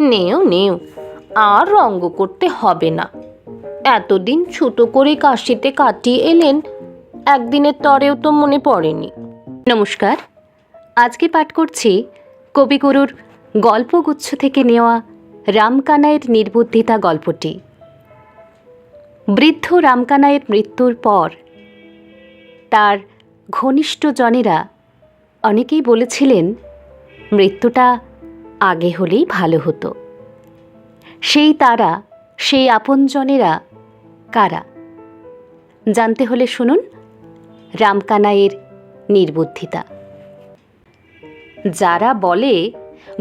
নেও নেও, আর রঙ্গ করতে হবে না। এতদিন ছোট করে কাশিতে কাটিয়ে এলেন, একদিনের তরেও তো মনে পড়েনি। নমস্কার, আজকে পাঠ করছি কবিগুরুর গল্পগুচ্ছ থেকে নেওয়া রামকানাইয়ের নির্বুদ্ধিতা গল্পটি। বৃদ্ধ রামকানাইয়ের মৃত্যুর পর তার ঘনিষ্ঠজনেরা অনেকেই বলেছিলেন, মৃত্যুটা আগে হলেই ভালো হতো। সেই তারা, সেই আপনজনেরা কারা? জানতে হলে শুনুন রামকানাইয়ের নির্বুদ্ধিতা। যারা বলে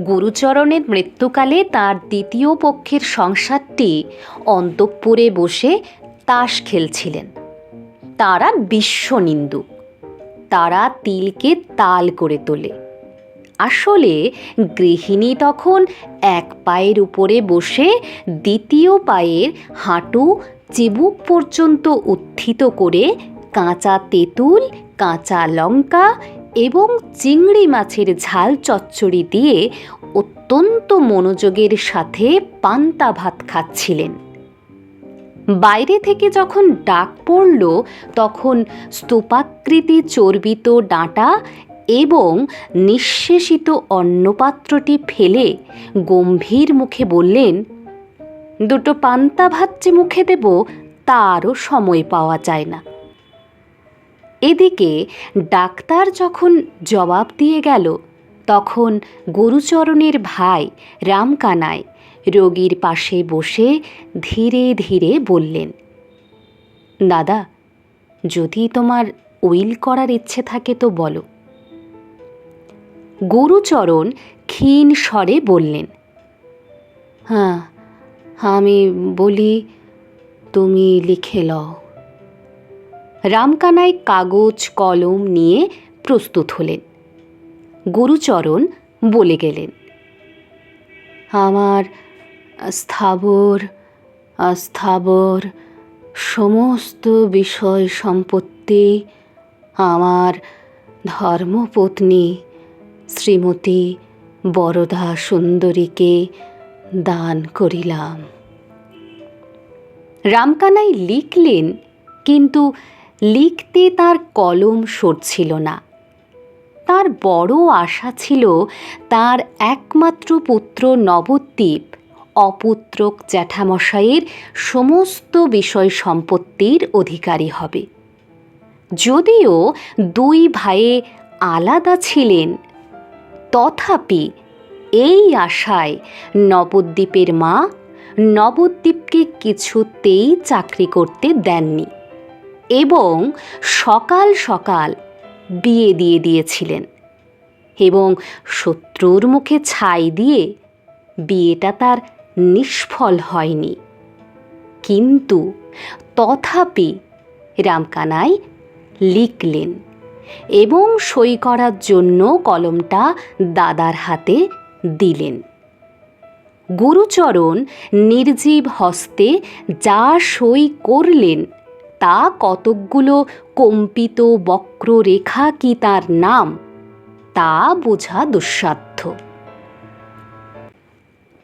গুরুচরণের মৃত্যুকালে তার দ্বিতীয় পক্ষের সংসারটি অন্তঃপুরে বসে তাস খেলছিলেন। তারা বিশ্বনিন্দুক তারা তিলকে তাল করে তোলে। আসলে গৃহিণী তখন এক পায়ের উপরে বসে দ্বিতীয় পায়ের হাঁটু চিবুক পর্যন্ত উত্থিত করে কাঁচা তেঁতুল, কাঁচা লঙ্কা এবং চিংড়ি মাছের ঝাল চচ্চড়ি দিয়ে অত্যন্ত মনোযোগের সাথে পান্তা ভাত খাচ্ছিলেন। বাইরে থেকে যখন ডাক পড়ল, তখন স্তূপাকৃতি চর্বিত ডাঁটা এবং নিঃশেষিত অন্নপাত্রটি ফেলে গম্ভীর মুখে বললেন, দুটো পান্তা ভাত যে মুখে দেব, তারও সময় পাওয়া যায় না। এদিকে ডাক্তার যখন জবাব দিয়ে গেল, তখন গুরুচরণের ভাই রামকানায় রোগীর পাশে বসে ধীরে ধীরে বললেন, দাদা, যদি তোমার উইল করার ইচ্ছে থাকে তো বলো। গুরুচরণ ক্ষীণ স্বরে বললেন হ্যাঁ আমি বলি, তুমি লিখে লও। রামকানাই কাগজ, কলম নিয়ে প্রস্তুত হলেন। গুরুচরণ বলে গেলেন, আমার স্থাবর, অস্থাবর সমস্ত বিষয় সম্পত্তি আমার ধর্মপত্নী শ্রীমতী বরদা সুন্দরীকে দান করিলাম। রামকানাই লিখলেন, কিন্তু লিখতে তার কলম সরছিল না। তার বড় আশা ছিল তার একমাত্র পুত্র নবদ্বীপ, অপুত্রক জ্যাঠামশাইয়ের সমস্ত বিষয় সম্পত্তির অধিকারী হবে। যদিও দুই ভাইয়ে আলাদা ছিলেন তথাপি এই আশায় নবদ্বীপের মা নবদ্বীপকে কিছুতেই চাকরি করতে দেননি এবং সকাল সকাল বিয়ে দিয়ে দিয়েছিলেন এবং শত্রুর মুখে ছাই দিয়ে বিয়েটা তার নিষ্ফল হয়নি। কিন্তু তথাপি রামকানাই লিখলেন এবং সই করার জন্য কলমটা দাদার হাতে দিলেন। গুরুচরণ নির্জীব হস্তে যা সই করলেন, তা কতকগুলো কম্পিত বক্ররেখা কি তার নাম, তা বোঝা দুঃসাধ্য।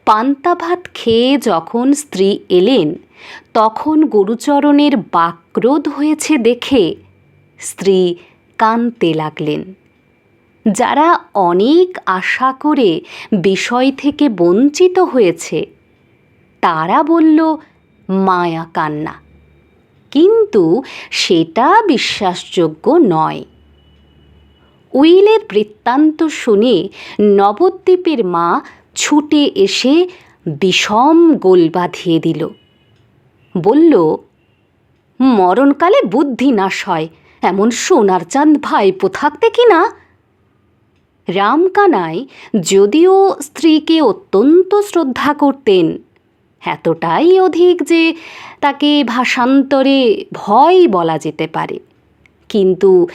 পান্তা ভাত খেয়ে যখন স্ত্রী এলেন, তখন গুরুচরণের বাক্রোধ হয়েছে দেখে স্ত্রী কানতে লাগলেন। যারা অনেক আশা করে বিষয় থেকে বঞ্চিত হয়েছে, তারা বলল, মায়া কান্না। কিন্তু সেটা বিশ্বাসযোগ্য নয়। উইলের বৃত্তান্ত শুনে নবদ্বীপের মা ছুটে এসে বিষম গোল বাঁধিয়ে দিল। বলল, মরণকালে বুদ্ধি নাশ হয়। এমন সোনার চাঁদ ভাইপো থাকতে কি না? রামকানাই, যদিও স্ত্রীকে অত্যন্ত শ্রদ্ধা করতেন, এতটাই অধিক যে তাকে ভাষান্তরে ভয় বলা যেতে পারে। কিন্তু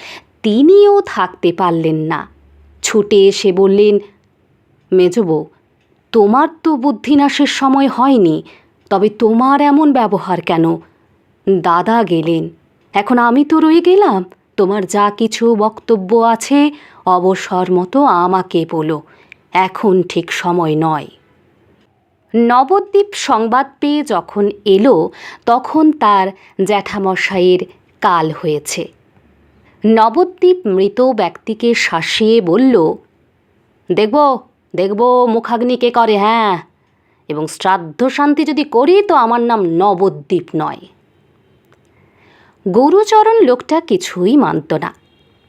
তিনিও থাকতে পারলেন না। ছুটে এসে বললেন মেজবউ তোমার তো বুদ্ধিনাশের সময় হয়নি, তবে তোমার এমন ব্যবহার কেন? দাদা গেলেন। এখন আমি তো রয়ে গেলাম। তোমার যা কিছু বক্তব্য আছে, অবসর মতো আমাকে বলো। এখন ঠিক সময় নয়। নবদ্বীপ সংবাদ পেয়ে যখন এলো, তখন তার জ্যাঠামশাইয়ের কাল হয়েছে। নবদ্বীপ মৃত ব্যক্তিকে শাসিয়ে বলল, দেখব দেখব মুখাগ্নি কে করে হ্যাঁ। এবং শ্রাদ্ধ শান্তি যদি করি, তো আমার নাম নবদ্বীপ নয়। গৌরচরণ লোকটা কিছুই মানত না।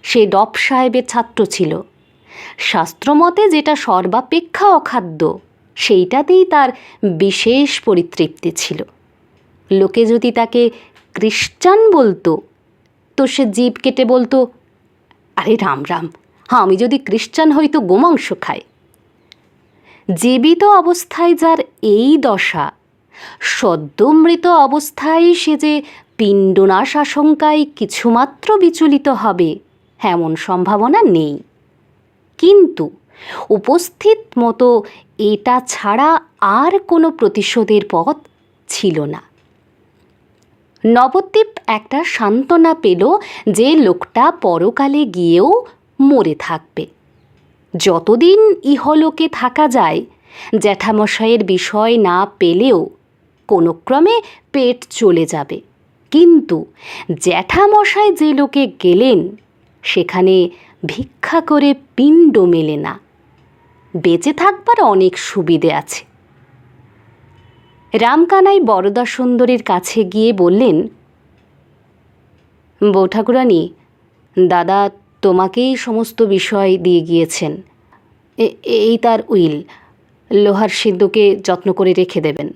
সে ডপ সাহেবের ছাত্র ছিল। শাস্ত্রমতে যেটা সর্বাপেক্ষা অখাদ্য, সেইটাতেই তার বিশেষ পরিতৃপ্তি ছিল। লোকে যদি তাকে খ্রিস্টান বলতো, তো সে জীব কেটে বলতো, আরে রাম রাম হ্যাঁ আমি যদি খ্রিস্টান হই তো গোমাংস খাই। জীবিত অবস্থায় যার এই দশা, সদ্যমৃত অবস্থায় সে যে পিণ্ডনাশ আশঙ্কায় কিছুমাত্র বিচলিত হবে, এমন সম্ভাবনা নেই। কিন্তু উপস্থিত মতো এটা ছাড়া আর কোনো প্রতিশোধের পথ ছিল না। নবদ্বীপ একটা সান্ত্বনা পেল যে লোকটা পরকালে গিয়েও মরে থাকবে। যতদিন ইহলোকে থাকা যায় জ্যাঠামশাইয়ের বিষয় না পেলেও কোনো ক্রমে পেট চলে যাবে। কিন্তু জ্যাঠামশায় যে লোকে গেলেন, সেখানে ভিক্ষা করে পিণ্ড মেলে না। বেঁচে থাকবার অনেক সুবিধে আছে। রামকানাই বরদা সুন্দরীর কাছে গিয়ে বললেন বউ ঠাকুরানী দাদা তোমাকেই সমস্ত বিষয় দিয়ে গিয়েছেন। এই তার উইল, লোহার সিদ্ধকে যত্ন করে রেখে দেবেন।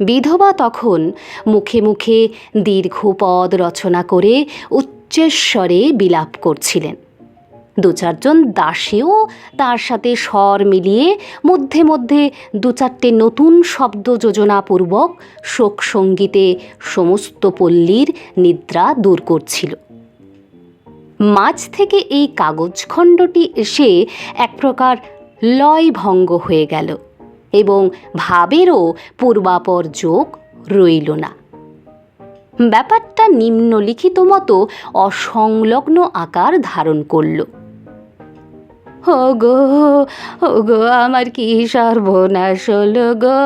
বিধবা তখন মুখে মুখে দীর্ঘ পদ রচনা করে উচ্চস্বরে বিলাপ করছিলেন। দু চারজন দাসীও তার সাথে স্বর মিলিয়ে মধ্যে মধ্যে দু চারটে নতুন শব্দ যোজনাপূর্বক শোক সঙ্গীতে সমস্ত পল্লীর নিদ্রা দূর করছিল। মাঝ থেকে এই কাগজখণ্ডটি এসে এক প্রকার লয় ভঙ্গ হয়ে গেল। এবং ভাবেরও পূর্বাপর যোগ রইল না। ব্যাপারটা নিম্নলিখিত মতো অসংলগ্ন আকার ধারণ করল। গো গো আমার কি সর্বনাশ হলো গো?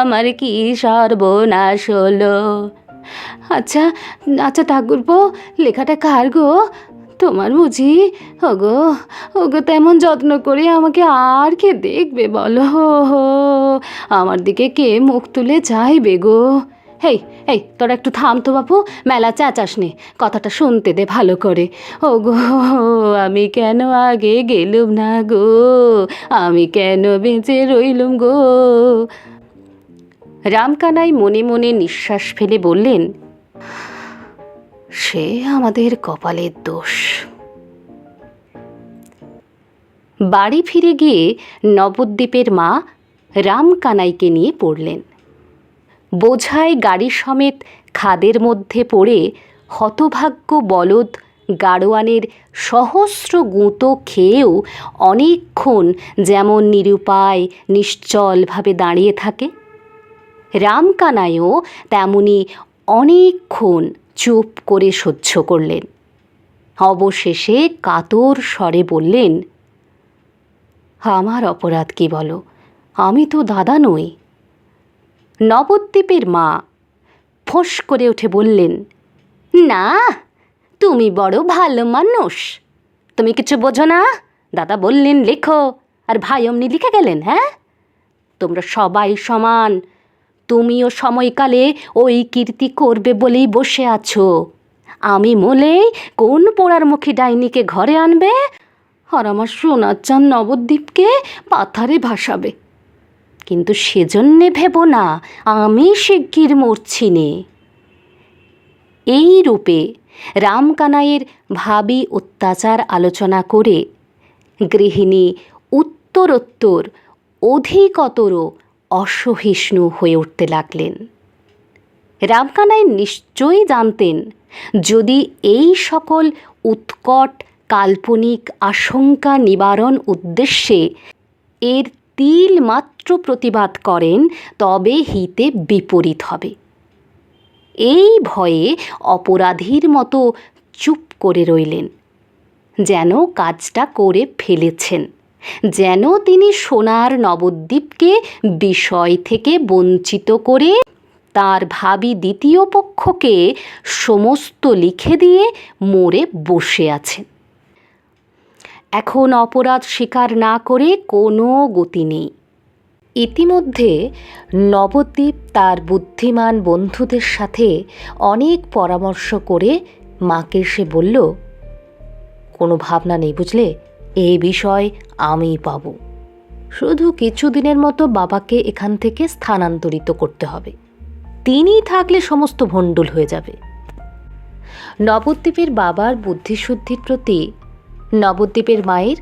আমার কি সর্বনাশ হলো? আচ্ছা আচ্ছা ঠাকুরপো, লেখাটা কার গো? তোমার বুঝি? ওগো ওগো, তেমন যত্ন করে আমাকে আর কে দেখবে বলো? আমার দিকে কে মুখ তুলে চাইবে গো? হেই এই তোরা একটু থাম তো বাপু, মেলা চাচাস নে, কথাটা শুনতে দে ভালো করে। ও গো আমি কেন আগে গেলুম না গো? আমি কেন বেঁচে রইলুম গো? রামকানাই মনে মনে নিঃশ্বাস ফেলে বললেন সে আমাদের কপালের দোষ। বাড়ি ফিরে গিয়ে নবদ্বীপের মা রামকানাইকে নিয়ে পড়লেন। বোঝায় গাড়ি সমেত খাদের মধ্যে পড়ে হতভাগ্য বলদ গাড়োয়ানের সহস্র গুঁতো খেয়েও অনেকক্ষণ যেমন নিরুপায় নিশ্চলভাবে দাঁড়িয়ে থাকে, রামকানাইও তেমনি অনেকক্ষণ চুপ করে সহ্য করলেন। অবশেষে কাতর স্বরে বললেন, আমার অপরাধ কি বলো? আমি তো দাদা নই। নবদ্বীপের মা ফোঁস করে উঠে বললেন, না, তুমি বড় ভালো মানুষ। তুমি কিছু বোঝো না? দাদা বললেন, লেখো, আর ভাই অমনি লিখে গেলেন হ্যাঁ? তোমরা সবাই সমান তুমিও সময়কালে ওই কীর্তি করবে বলেই বসে আছো। আমি মলেই কোন পোড়ার মুখী ডাইনিকে ঘরে আনবে? আর আমার সোনার চান নবদ্বীপকে পাথারে ভাসাবে। কিন্তু সেজন্যে ভেবো না, আমি শিগগির মরছি নে। এই রূপে রামকানাইয়ের ভাবি অত্যাচার আলোচনা করে গৃহিণী উত্তরোত্তর অধিকতর অসহিষ্ণু হয়ে উঠতে লাগলেন। রামকানাই নিশ্চয়ই জানতেন, যদি এই সকল উৎকট কাল্পনিক আশঙ্কা নিবারণ উদ্দেশ্যে এর তিল মাত্র প্রতিবাদ করেন, তবে হিতে বিপরীত হবে। এই ভয়ে অপরাধীর মতো চুপ করে রইলেন, যেন কাজটা করে ফেলেছেন। যেন তিনি সোনার নবদ্বীপকে বিষয় থেকে বঞ্চিত করে তার ভাবি দ্বিতীয় পক্ষকে সমস্ত লিখে দিয়ে মরে বসে আছেন। এখন অপরাধ স্বীকার না করে কোনো গতি নেই। ইতিমধ্যে নবদ্বীপ তার বুদ্ধিমান বন্ধুদের সাথে অনেক পরামর্শ করে মাকে সে বলল, কোনো ভাবনা নেই বুঝলে? এই বিষয় আমিই পাব। শুধু কিছুদিনের মতো বাবাকে এখান থেকে স্থানান্তরিত করতে হবে। তিনি থাকলে সমস্ত ভণ্ডুল হয়ে যাবে। নবদ্বীপের বাবার বুদ্ধিশুদ্ধির প্রতি নবদ্বীপের মায়ের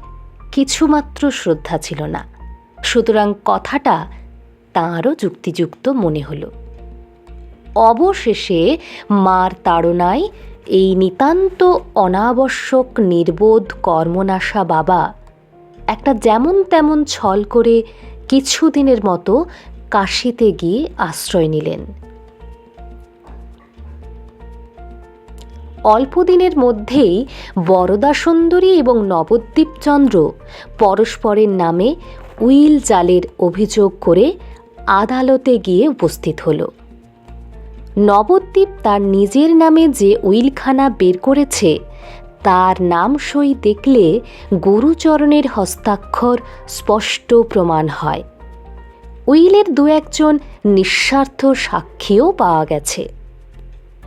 কিছুমাত্র শ্রদ্ধা ছিল না। সুতরাং কথাটা তাঁরও যুক্তিযুক্ত মনে হলো। অবশেষে মার তাড়নায় এই নিতান্ত অনাবশ্যক, নির্বোধ কর্মনাশা বাবা একটা যেমন তেমন ছল করে কিছুদিনের মতো কাশিতে গিয়ে আশ্রয় নিলেন। অল্প দিনের মধ্যেই বরদা সুন্দরী এবং নবদ্বীপচন্দ্র পরস্পরের নামে উইল জালের অভিযোগ করে আদালতে গিয়ে উপস্থিত হলো। নবদ্বীপ তার নিজের নামে যে উইলখানা বের করেছে, তার নাম সই দেখলে গুরুচরণের হস্তাক্ষর স্পষ্ট প্রমাণ হয়। উইলের দু একজন নিঃস্বার্থ সাক্ষীও পাওয়া গেছে।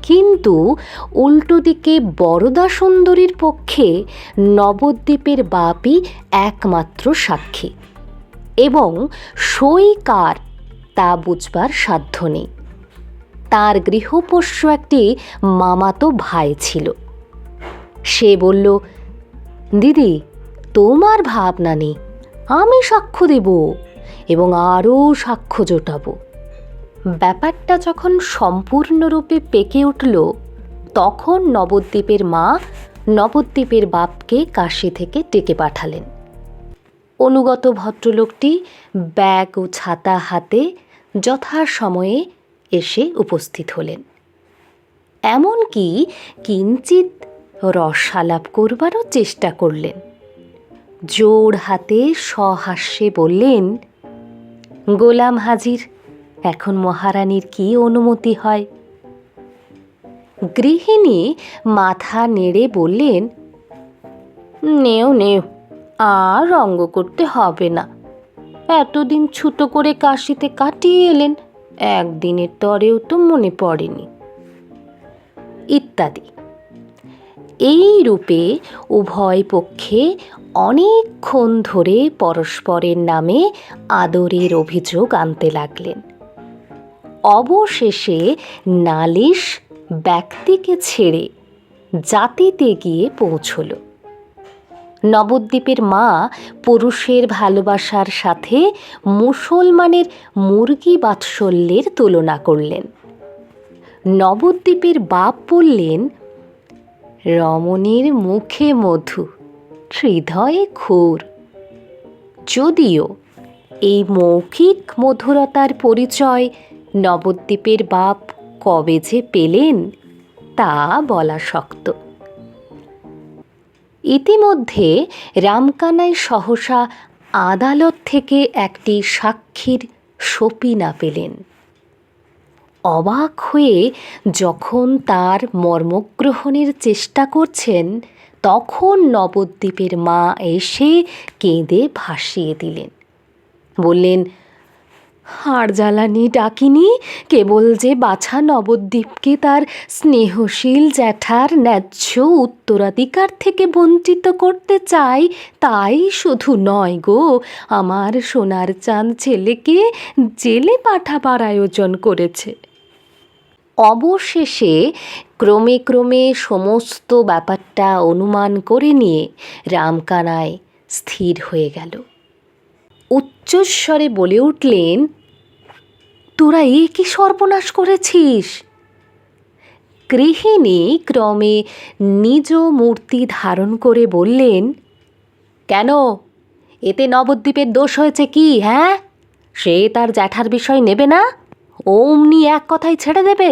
কিন্তু উল্টো দিকে বরদা সুন্দরীর পক্ষে নবদ্বীপের বাপই একমাত্র সাক্ষী। এবং সই কার তা বুঝবার সাধ্য নেই। তার গৃহপোষ্য একটি মামাতো ভাই ছিল। সে বলল, দিদি, তোমার ভাবনা নেই, আমি সাক্ষ্য দেব এবং আরও সাক্ষ্য জোটাবো। ব্যাপারটা যখন সম্পূর্ণরূপে পেকে উঠল, তখন নবদ্বীপের মা নবদ্বীপের বাপকে কাশি থেকে ডেকে পাঠালেন। অনুগত ভদ্রলোকটি ব্যাগ ও ছাতা হাতে যথাসময়ে এসে উপস্থিত হলেন। এমনকি কিঞ্চিত রসালাপ করবারও চেষ্টা করলেন। জোর হাতে সহাস্যে বললেন, গোলাম হাজির, এখন মহারানীর কি অনুমতি হয়? গৃহিণী মাথা নেড়ে বললেন, নেও নেও, আর রঙ্গ করতে হবে না। এতদিন ছুতো করে কাশিতে কাটিয়ে এলেন একদিনের তরেও তো মনে পড়েনি। ইত্যাদি। এই রূপে উভয় পক্ষে অনেকক্ষণ ধরে পরস্পরের নামে আদরের অভিযোগ আনতে লাগলেন। অবশেষে নালিশ ব্যক্তিকে ছেড়ে জাতিতে গিয়ে পৌঁছল। নবদ্বীপের মা পুরুষের ভালোবাসার সাথে মুসলমানের মুরগি বাৎসল্যের তুলনা করলেন। নবদ্বীপের বাপ বললেন, রমণীর মুখে মধু, হৃদয়ে খুর যদিও এই মৌখিক মধুরতার পরিচয় নবদ্বীপের বাপ কবে যে পেলেন, তা বলা শক্ত। ইতিমধ্যে রামকানাই সহসা আদালত থেকে একটি সাক্ষীর সপিনা পেলেন। অবাক হয়ে যখন তার মর্মগ্রহণের চেষ্টা করছেন, তখন নবদ্বীপের মা এসে কেঁদে ভাসিয়ে দিলেন। বললেন হাড় জ্বালানি ডাকিনি, কেবল যে বাছা নবদ্বীপকে তার স্নেহশীল জ্যাঠার ন্যায্য উত্তরাধিকার থেকে বঞ্চিত করতে চাই, তাই শুধু নয় গো, আমার সোনার চাঁদ ছেলেকে জেলে পাঠাবার আয়োজন করেছে। অবশেষে ক্রমে ক্রমে সমস্ত ব্যাপারটা অনুমান করে নিয়ে রামকানায় স্থির হয়ে গেল। উচ্চস্বরে বলে উঠলেন, তোরা এ কি সর্বনাশ করেছিস? গৃহিণী ক্রমে নিজ মূর্তি ধারণ করে বললেন, কেন? এতে নবদ্বীপের দোষ হয়েছে কি হ্যাঁ? সে তার জ্যাঠার বিষয় নেবে না? অমনি এক কথাই ছেড়ে দেবে?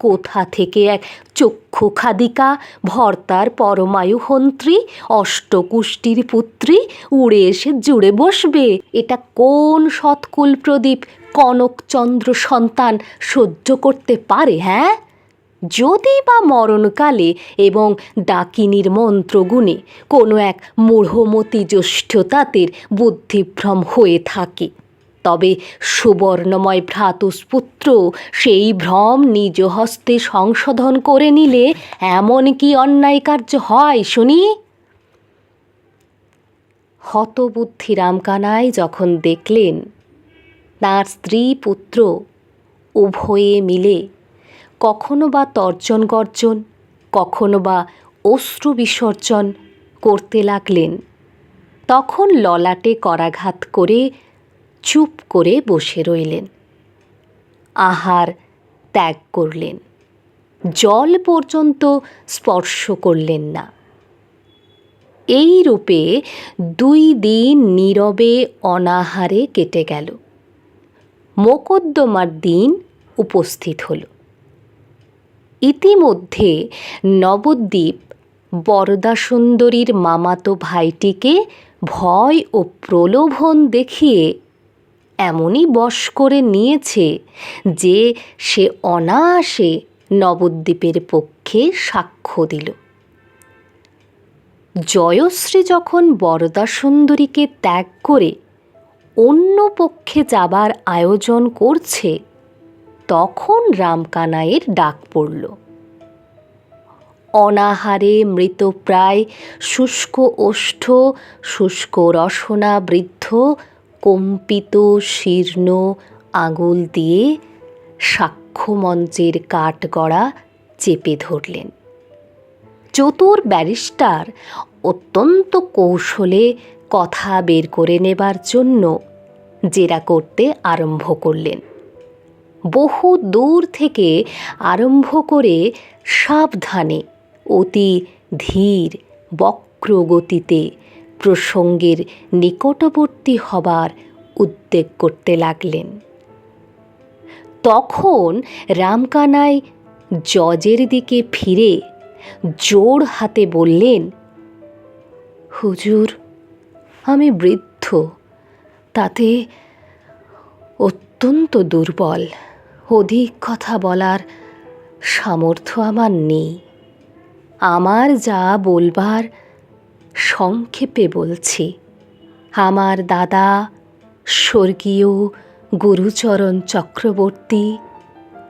কোথা থেকে এক চক্ষু খাদিকা, ভর্তার পরমায়ু হন্ত্রী, অষ্টকুষ্টির পুত্রী উড়ে এসে জুড়ে বসবে? এটা কোন সৎকুল প্রদীপ? কনকচন্দ্র সন্তান সহ্য করতে পারে হ্যাঁ? যদি বা মরণকালে এবং ডাকিনীর মন্ত্রগুণে কোনো এক মূঢ়মতি জ্যেষ্ঠতাতের বুদ্ধিভ্রম হয়ে থাকে তবে সুবর্ণময় ভ্রাতুষ্পুত্র সেই ভ্রম নিজ হস্তে সংশোধন করে নিলে এমন কি অন্যায় কার্য হয়, শুনি? হতবুদ্ধি রামকানাই যখন দেখলেন, তার স্ত্রী পুত্র উভয়ে মিলে কখনো বা তর্জন গর্জন, কখনো বা অশ্রু বিসর্জন করতে লাগলেন। তখন ললাটে করাঘাত করে চুপ করে বসে রইলেন। আহার ত্যাগ করলেন। জল পর্যন্ত স্পর্শ করলেন না। এই রূপে দুই দিন নীরবে অনাহারে কেটে গেল। মোকদ্দমার দিন উপস্থিত হল। ইতিমধ্যে নবদ্বীপ বরদাসুন্দরীর মামাতো ভাইটিকে ভয় ও প্রলোভন দেখিয়ে এমনই বশ করে নিয়েছে যে সে অনায়াসে নবদ্বীপের পক্ষে সাক্ষ্য দিল। জয়শ্রী যখন বরদাসুন্দরীকে ত্যাগ করে অন্য পক্ষে যাবার আয়োজন করছে, তখন রামকানাইয়ের ডাক পড়ল। অনাহারে মৃতপ্রায় শুষ্ক ওষ্ঠ, শুষ্ক রসনা বৃদ্ধ কম্পিত শীর্ণ আঙুল দিয়ে সাক্ষ্যমঞ্চের কাঠগড়া চেপে ধরলেন। চতুর ব্যারিস্টার অত্যন্ত কৌশলে কথা বের করে নেবার জন্য জেরা করতে আরম্ভ করলেন। বহু দূর থেকে আরম্ভ করে সাবধানে অতি ধীর বক্র গতিতে প্রসঙ্গের নিকটবর্তী হবার উদ্বেগ করতে লাগলেন। তখন রামকানাই জজের দিকে ফিরে জোর হাতে বললেন, হুজুর, আমি বৃদ্ধ, তাতে অত্যন্ত দুর্বল। অধিক কথা বলার সামর্থ্য আমার নেই। আমার যা বলবার সংক্ষেপে বলছি, আমার দাদা, স্বর্গীয় গুরুচরণ চক্রবর্তী,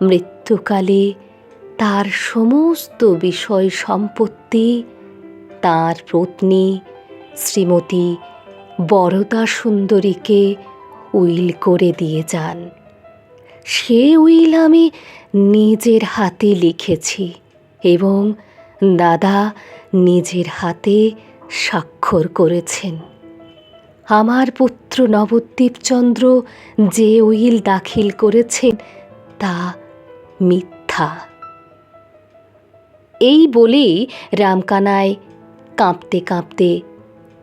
মৃত্যুকালে তার সমস্ত বিষয় সম্পত্তি, তার পত্নী শ্রীমতী বরদা সুন্দরীকে উইল করে দিয়ে যান। সে উইল আমি নিজের হাতে লিখেছি এবং দাদা নিজের হাতে স্বাক্ষর করেছেন। আমার পুত্র নবদ্বীপচন্দ্র যে উইল দাখিল করেছেন, তা মিথ্যা। এই বলেই রামকানায় কাঁপতে কাঁপতে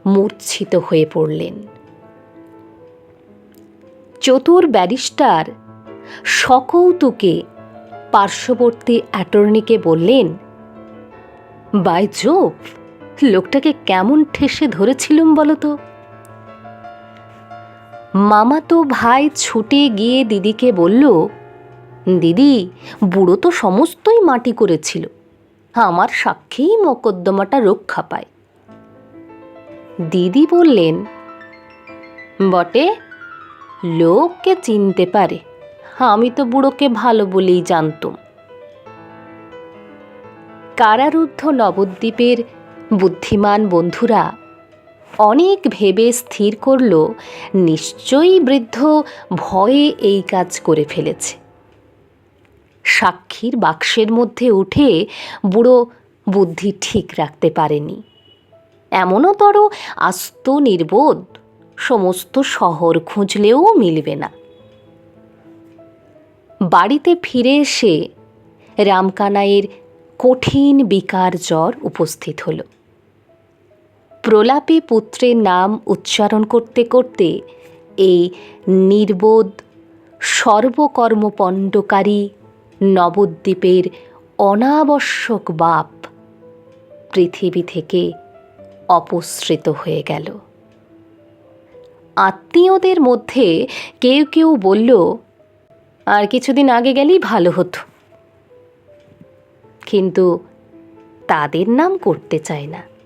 মূর্ছিত হয়ে পড়লেন। চতুর ব্যারিস্টার সকৌতুকে পার্শ্ববর্তী অ্যাটর্নিকে বললেন, বাই জোব লোকটাকে কেমন ঠেসে ধরেছিলুম বলো তো মামাতো ভাই ছুটে গিয়ে দিদিকে বলল, দিদি, বুড়ো তো সমস্তই মাটি করেছিল। আমার সাক্ষেই মকদ্দমাটা রক্ষা পায়। দিদি বললেন, বটে, লোককে চিনতে পারে। আমি তো বুড়োকে ভালো বলেই জানতুম। কারারুদ্ধ নবদ্বীপের বুদ্ধিমান বন্ধুরা, অনেক ভেবে স্থির করল, নিশ্চয়ই বৃদ্ধ ভয়ে এই কাজ করে ফেলেছে। সাক্ষীর বাক্সের মধ্যে উঠে বুড়ো বুদ্ধি ঠিক রাখতে পারেনি। এমনতর আস্ত নির্বোধ, সমস্ত শহর খুঁজলেও মিলবে না। বাড়িতে ফিরে এসে রামকানাইয়ের কঠিন বিকার জ্বর উপস্থিত হলো। প্রলাপে পুত্রের নাম উচ্চারণ করতে করতে এই নির্বোধ সর্বকর্মপণ্ডকারী নবদ্বীপের অনাবশ্যক বাপ পৃথিবী থেকে অপসৃত হয়ে গেল। আত্মীয়দের মধ্যে কেউ কেউ বলল, আর কিছুদিন আগে গেলেই ভালো হতো। কিন্তু তাদের নাম করতে চায় না।